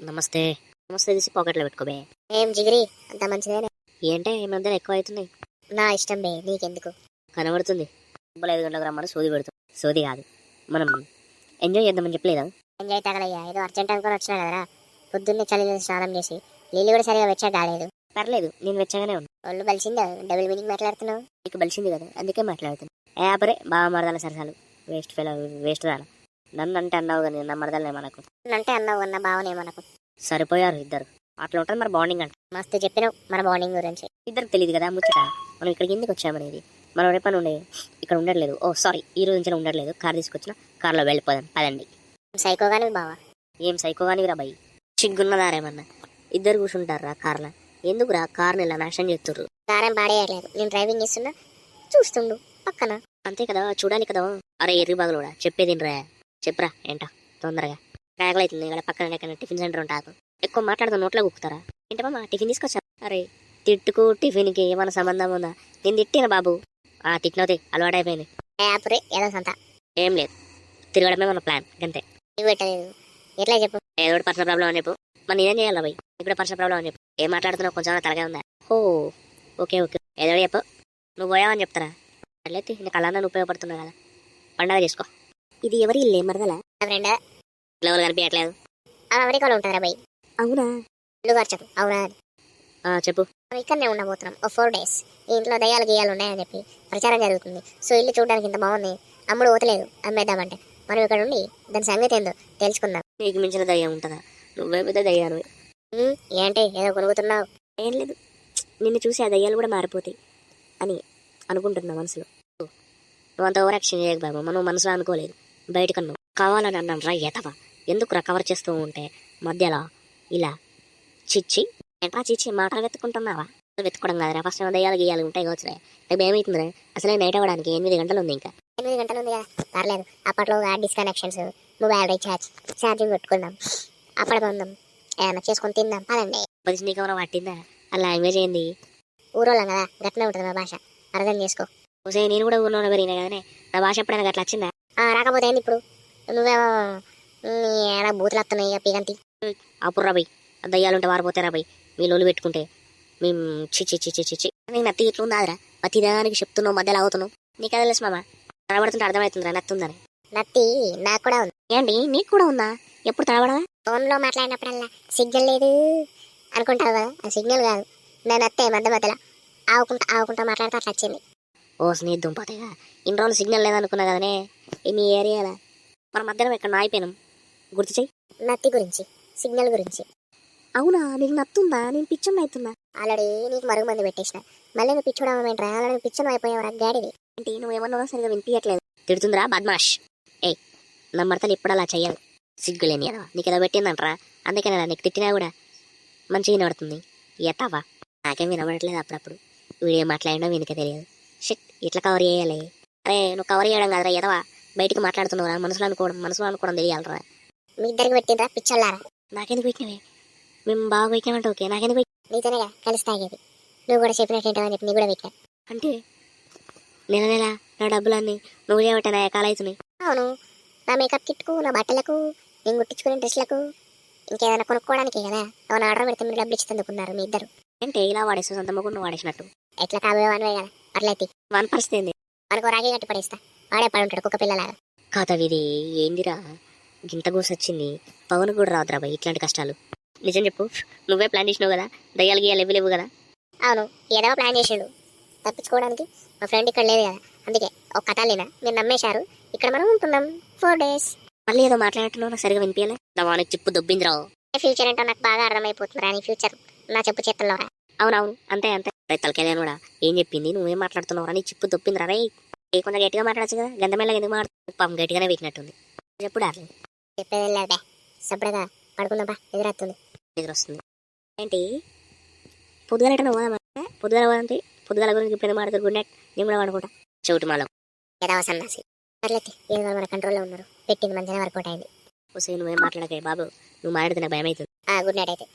నమస్తే. నమస్తే తీసి పాకెట్లో పెట్టుకోబే. ఏం జిగిరి? అంత మంచిదేనే. ఏంటే ఈ మధ్యన ఎక్కువ అవుతున్నాయి. నా ఇష్టం బే నీకెందుకు? కనబడుతుంది. డబ్బులు ఐదు గంటలకు రమ్మని సోది పెడుతుంది సోది కాదు. మనం ఎంజాయ్ చేద్దామని చెప్పలేదా? ఎంజాయ్ తగలయ్యా ఏదో అర్జెంట్ అనుకుని వచ్చినా కదరా. పొద్దున్నే చలి స్నానం చేసి నీళ్ళు కూడా సరిగా వచ్చా కాలేదు పర్లేదు నేను వెచ్చగానే ఉన్నా. ఒళ్ళు బలిసిందా? డబుల్ మీనింగ్ మాట్లాడుతున్నావు? నీకు బలిసింది కదా అందుకే మాట్లాడుతున్నా. ఏ ఆపరే బాగా మరదాల సరసాలు. వేస్ట్ ఫెల వేస్ట్ రాల. నన్ను అంటే అన్నావు కానీ నా మరదలనే మనకు అంటే అన్నావు అన్న బావనే మనకు సరిపోయారు ఇద్దరు. అట్లా ఉంటుంది మరి బాండింగ్ అంటే. మస్తు చెప్పినావు మన బాండింగ్ గురించి. ఇద్దరికి తెలియదు కదా ముచ్చట. మనం ఇక్కడికి ఎందుకు వచ్చామనేది మనం రేపని ఉండే ఇక్కడ ఉండట్లేదు. ఓ సారీ ఈ రోజు నుంచి ఉండట్లేదు. కార్ తీసుకొచ్చిన. కార్లో వెళ్ళిపోదాం. పదండి. సైకోగానే బావా? ఏం సైకోగానివి రా బాయ్. చిగ్గున్నదారేమన్నా ఇద్దరు కూర్చుంటారా కార్లో. ఎందుకురా కార్ని ఇలా నాశనం చేస్తుర్రు? కారం పాడేయట్లేదు. నేను డ్రైవింగ్ చేస్తున్నా. చూస్తుండు. పక్కన. అంతే కదా. చూడాలి కదా. అరే ఎర్రి బాగులోడా చెప్పేది రా చెప్పురా ఏంటో? తొందరగా. కాగలైతుంది ఇక్కడ పక్కన ఎక్కడ టిఫిన్ సెంటర్ ఉంటాకు ఎక్కువ మాట్లాడుతూ నోట్లో కుక్కుతారా ఏంటమ్మా టిఫిన్ తీసుకొచ్చా అరే తిట్టుకు టిఫిన్కి ఏమైనా సంబంధం ఉందా? నేను తిట్టిన బాబు. ఆ తిట్టినవుతే అలవాటైపోయింది. యాపురే ఏదో సంత. ఏం లేదు తిరగడమే మన ప్లాన్ అంతే నువ్వు పెట్టలేదు. ఎట్లా చెప్పు? ఏదో పర్సనల్ ప్రాబ్లం అని చెప్పు. మరి నేనేం చేయాలి బాయ్ ఇక్కడ పర్సనల్ ప్రాబ్లం అని చెప్పు. ఏం మాట్లాడుతున్నావు? కొంచెం తలగా ఉందా? ఓ ఓకే ఓకే. ఏదో చెప్పు. నువ్వు పోయావని చెప్తారా? అట్లయితే నీకు అలానే ఉపయోగపడుతున్నావు కదా. పండగ చేసుకో. ఇది ఎవరి ఇల్లే మరదల? ఫ్రెండ్ ఎవరు కనిపించట్లేదు. అమెరికాలో ఉంటారా బై అవునా? ఇల్లు ఖర్చు అవునా? ఆ, చెప్పు. ఇక్కడనే ఉండబోతున్నాం ఓ ఫోర్ డేస్. ఈ ఇంట్లో దయ్యాలు గీయాలు ఉన్నాయని చెప్పి ప్రచారం జరుగుతుంది. సో ఇల్లు చూడడానికి ఇంత బాగుంది. అమ్ముడు పోతలేదు. అమ్మేద్దామంటే. మనం ఇక్కడ ఉండి దాని సంగతి ఏందో తెలుసుకుందాం. నీకు మించిన దయ్యం ఉంటుందా? నువ్వే పెద్ద దయ్యాను ఉమ్, ఏంటి? ఏదో కొనుగుతున్నావు ఏం లేదు. నిన్ను చూసి ఆ దయ్యాలు కూడా మారిపోతాయి అని అనుకుంటున్నా మనసులో. నువ్వు అంత ఓవర్ యాక్షన్ చేయకు బాబు. మనం మనసులో అనుకోలేదు. బయటకన్నా. కావాలని అన్నాను రా ఎతవా ఎందుకు కవర్ చేస్తూ ఉంటే? మధ్యలో ఇలా. చిచ్చి. ఎట్రా చిచ్చి మాటలు వెతుకుంటున్నావా వెతుకోవడం కాదురా. ఫస్ట్ దయ్యాలు గీయాలి ఉంటాయి కావచ్చు రేపు ఏమవుతుందిరా అసలే నైట్ అవ్వడానికి ఎనిమిది గంటలు ఉంది ఇంకా. ఎనిమిది గంటలు ఉంది కదా? పర్లేదు. అప్పట్లో డిస్కనెక్షన్స్ మొబైల్ రీఛార్జ్ ఛార్జింగ్ పెట్టుకుందాం అప్పటి పొందాం. ఏమైనా చేసుకొని తిందాం. పదండి. పది నీకెవరో పట్టిందా? ఆ లాంగ్వేజ్ ఏంది? ఊరోళ్ళం కదా. గట్లనే ఉంటుంది మా భాష. అర్థం చేసుకో. ఒకసారి నేను కూడా ఊరిలో పెరిగినా కదనే. నా భాష ఎప్పుడైనా అట్లా వచ్చిందా? రాకపోతే ఏంది ఇప్పుడు? నువ్వేమో నీ ఏడా బూతులు వస్తున్నాయి ఇక పీగంతి? అప్పుడు రాబోయ్ దయ్యాలు ఉంటే వారిపోతే రాబోయ్ మీ లోలు పెట్టుకుంటే. మేము చిచ్చి చిచ్చి చిచ్చి నీకు నత్తి ఇట్లా ఉందాదిరా ప్రతిదానికి చెప్తున్నావు మధ్యలో అవుతున్నావు నీకు అది తెలుసు మామ? తడబడుతుంటే అర్థమవుతుందిరా నత్తి ఉందని నత్తి నాకు కూడా ఉంది. ఏంటి? నీకు కూడా ఉందా? ఎప్పుడు తడబడవా? ఫోన్లో మాట్లాడినప్పుడల్లా సిగ్నల్ లేదు అనుకుంటావు కదా? ఆ సిగ్నల్ కాదు. నేను అత్తే మధ్య మధ్యలో ఆవుకుంటా ఆవుకుంటా మాట్లాడితే అట్లా వచ్చింది. ఓ స్నేహి దుంపతేగా ఇన్ని రోజులు సిగ్నల్ లేదనుకున్నా కదనే? మీ ఏరియాలో? మన మధ్యలో ఇక్కడ ఆగిపోయినాం. గుర్తు చెయ్యి నత్తి గురించి సిగ్నల్ గురించి. అవునా? నీకు నత్తుందా? నేను పిచ్చం అవుతుందా ఆల్రెడీ నీకు మరుగు మంది పెట్టేసిన. మళ్ళీ నువ్వు పిచ్చోడం ఏంట్రా? ఆల్రెడీ నువ్వు పిచ్చను అయిపోయావు గాడివి అంటే నువ్వేమన్నా సరిగా వినిపించట్లేదు తిడుతుందిరా బద్మాష్. ఏయ్ నా మడతలు ఇప్పుడు అలా చెయ్యదు సిగ్గులేని అదవా నీకు ఏదో పెట్టిందంటరా? అందుకే కదా నీకు తిట్టినా కూడా మంచిగా వినబడుతుంది. ఎత్తావా? నాకేం వినబడట్లేదు అప్పుడప్పుడు. వీడియో మాట్లాడినా వీనికే తెలియదు. షిట్ ఇట్లా కవర్ చేయాలి. అరే నువ్వు కవర్ చేయడం కదరా ఎదవా బయటికి మాట్లాడుతున్నావురా మనసులో అనుకోవడం మనసులో అనుకోవడం తెలియాలరా. మీ ఇద్దరికి పెట్టిండ్రా పిచ్చోళ్ళారా? నాకెందుకు పెట్టినవే? మేము బాగా పెట్టినామంటే ఓకే. నాకెందుకు పెట్టిన నీతోనే కదా కలిసి తాగేది. నువ్వు కూడా చెప్పినట్టు ఏంటో అని చెప్పి నీ కూడా పెట్టా అంటే నెల నెల నా డబ్బులన్నీ నువ్వు చేయబట్టే నా ఎకాలవుతున్నాయి అవును. నా మేకప్ కిట్కు నా బట్టలకు నేను కుట్టించుకునే డ్రెస్లకు ఇంకేదైనా కొనుక్కోవడానికి కదా? అవును ఆర్డర్ పెడితే మీరు డబ్బులు ఇచ్చి అందుకున్నారు మీ ఇద్దరు. అంటే ఇలా వాడేస్తావు సొంత మొగ్గు నువ్వు వాడేసినట్టు? ఎట్లా కాబోయేవానివే కదా? అట్లయితే. వన్ పరిస్థితి ఏంది? మనకు రాగి కట్టి పడేస్తా. వాడే పడి ఉంటాడు కుక్క పిల్లలాగా. కథ ఇది ఏందిరా? గింత గోసొచ్చింది. పవన్ కూడా రాదురా బాయ్ ఇట్లాంటి కష్టాలు. నిజం చెప్పు నువ్వే ప్లాన్ చేసినావు కదా? దయ్యాలు గీయాలు ఇవ్వ లేవు కదా? అవును ఏదో ప్లాన్ చేసిండు. తప్పించుకోవడానికి మా ఫ్రెండ్ ఇక్కడ లేదు కదా. అందుకే ఒక కథలేనా మీరు నమ్మేశారు. ఇక్కడ మనం ఉంటున్నాం. ఫోర్ డేస్ మళ్ళీ ఏదో మాట్లాడినట్టున్నావు నాకు సరిగా వినిపించలే దవానికి చిప్పు దొబ్బిందిరావు ఫ్యూచర్ ఏంటో నాకు బాగా అర్థమైపోతుంది రాని ఫ్యూచర్ నా చెప్పు చేతుల్లో అవునవును అంతే అంతే. రేయ్ తలకేదాను కూడా ఏం చెప్పింది? నువ్వేం మాట్లాడుతున్నావు నీ చిప్పు దొబ్బిందిరా రే ఏ కొంచెం గట్టిగా మాట్లాడచ్చు కదా గంధమేళ ఎందుకు మాట్లాడు? పాపం గట్టిగానే పెట్టినట్టుంది చెప్పుడు అట్లా చెప్పేది వెళ్ళాడే సపడగా పడుకుందాం బా ఎదురొస్తుంది. నిద్ర వస్తుంది ఏంటి? పొద్దుగాల ఎట్లా పోదామా? పొద్దుగాల పోదంటే పొద్దుగాల గురించి ఇప్పుడు మాట్లాడుతూ గుడ్? నైట్ నేను కూడా అనుకుంటా చౌటి మాలో. ఏదో సన్నాసి. పర్లేదు ఏదో మన కంట్రోల్లో ఉన్నారు. పెట్టింది మంచిగా వర్కౌట్ అయింది. వస్తే నువ్వేం మాట్లాడకే బాబు. నువ్వు మాట్లాడితే నాకు భయం అవుతుంది గుడ్ నైట్ అయితే.